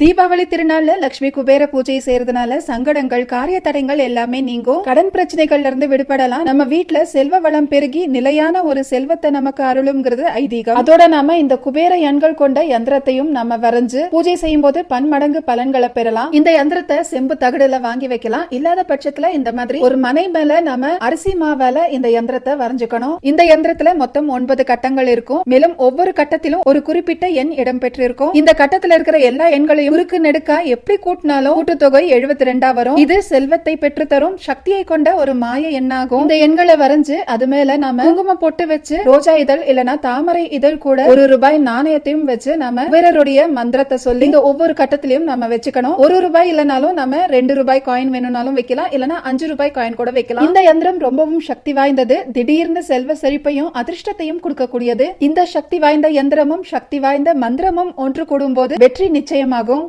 தீபாவளி திருநாள்ல லட்சுமி குபேர பூஜை செய்யறதுனால சங்கடங்கள் காரிய தடைகள் எல்லாமே நீங்கும். கடன் பிரச்சனைகள்ல இருந்து விடுபடலாம். நம்ம வீட்டுல செல்வ வளம் பெருகி நிலையான ஒரு செல்வத்தை நமக்கு அருளுங்கிறது ஐதீகம். அதோட நாம இந்த குபேர எண்கள் கொண்ட யந்திரத்தையும் நம்ம வரைஞ்சு பூஜை செய்யும் போது பன்மடங்கு பலன்களை பெறலாம். இந்த யந்திரத்தை செம்பு தகடுல வாங்கி வைக்கலாம். இல்லாத பட்சத்துல இந்த மாதிரி ஒரு மனை மேல நாம அரிசி மாவால இந்த யந்திரத்தை வரைஞ்சுக்கணும். இந்த யந்திரத்துல மொத்தம் ஒன்பது கட்டங்கள் இருக்கும். மேலும் ஒவ்வொரு கட்டத்திலும் ஒரு குறிப்பிட்ட எண் இடம்பெற்றிருக்கும். இந்த கட்டத்துல இருக்கிற எல்லா எண்களையும் குறுக்கு நெடுக்கா எப்படி கூட்டினாலும் கூட்டுத்தொகை எழுபத்தி ரெண்டா வரும்? இது செல்வத்தை பெற்றுத்தரும் சக்தியை கொண்ட ஒரு மாய எண்ணாகும். இந்த எண்களை வரைஞ்சு அது மேல நாம குங்கும பொட்டு வச்சு ரோஜா இதழ் இல்லனா தாமரை இதழ் கூட ஒரு ரூபாய் நாணயத்தையும் வச்சு நாம வீரருடைய மந்திரத்தை சொல்லி இந்த ஒவ்வொரு கட்டத்திலையும் நம்ம வச்சுக்கணும். ஒரு ரூபாய் இல்லனாலும் நம்ம ரெண்டு ரூபாய் காயின் வேணும்னாலும் வைக்கலாம். இல்லனா அஞ்சு ரூபாய் காயின் கூட வைக்கலாம். இந்த யந்திரம் ரொம்பவும் சக்தி வாய்ந்தது. திடீர்னு செல்வ செழிப்பையும் அதிர்ஷ்டத்தையும் கொடுக்கக்கூடியது. இந்த சக்தி வாய்ந்த யந்திரமும் சக்தி வாய்ந்த மந்திரமும் ஒன்று கூடும் போது வெற்றி நிச்சயமாகும்.